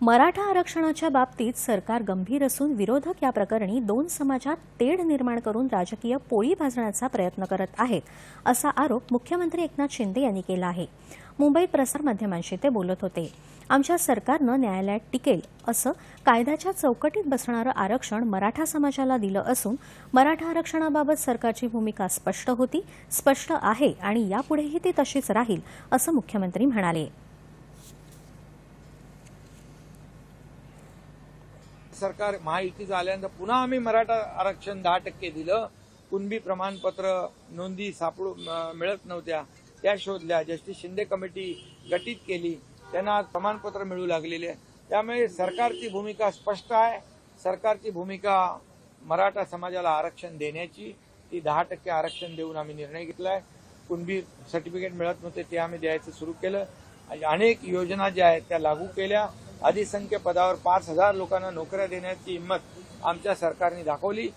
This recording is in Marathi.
मराठा आरक्षणाच्या बाबतीत सरकार गंभीर असून विरोधक या प्रकरणी दोन समाजात तेढ निर्माण करून राजकीय पोळी भाजण्याचा प्रयत्न करत आहेत असा आरोप मुख्यमंत्री एकनाथ शिंदे यांनी केला आहे. मुंबईत प्रसारमाध्यमांशी ते बोलत होते. आमच्या सरकारनं न्यायालयात टिकेल असं कायद्याच्या चौकटीत बसणारं आरक्षण मराठा समाजाला दिलं असून मराठा आरक्षणाबाबत सरकारची भूमिका स्पष्ट होती स्पष्ट आहे आणि यापुढेही ती तशीच राहील असं मुख्यमंत्री म्हणाले. सरकार महायुतीचं आल्यानंतर पुन्हा आम्ही मराठा आरक्षण दहा टक्के दिलं. कुणबी प्रमाणपत्र नोंदी सापडू म- मिळत नव्हत्या. त्या शोधल्या. जस्टिस शिंदे कमिटी गठीत केली. त्यांना प्रमाणपत्र मिळू लागलेले आहे. त्यामुळे सरकारची भूमिका स्पष्ट आहे. सरकारची भूमिका मराठा समाजाला आरक्षण देण्याची ती दहा टक्के आरक्षण देऊन आम्ही निर्णय घेतला आहे. कुणबी सर्टिफिकेट मिळत नव्हते ते आम्ही द्यायचं सुरू केलं. आणि अनेक योजना ज्या आहेत त्या लागू केल्या. अधिसंख्य पदावर पाच हजार लोकांना नोकऱ्या देण्याची हिंमत आमच्या सरकारने दाखवली.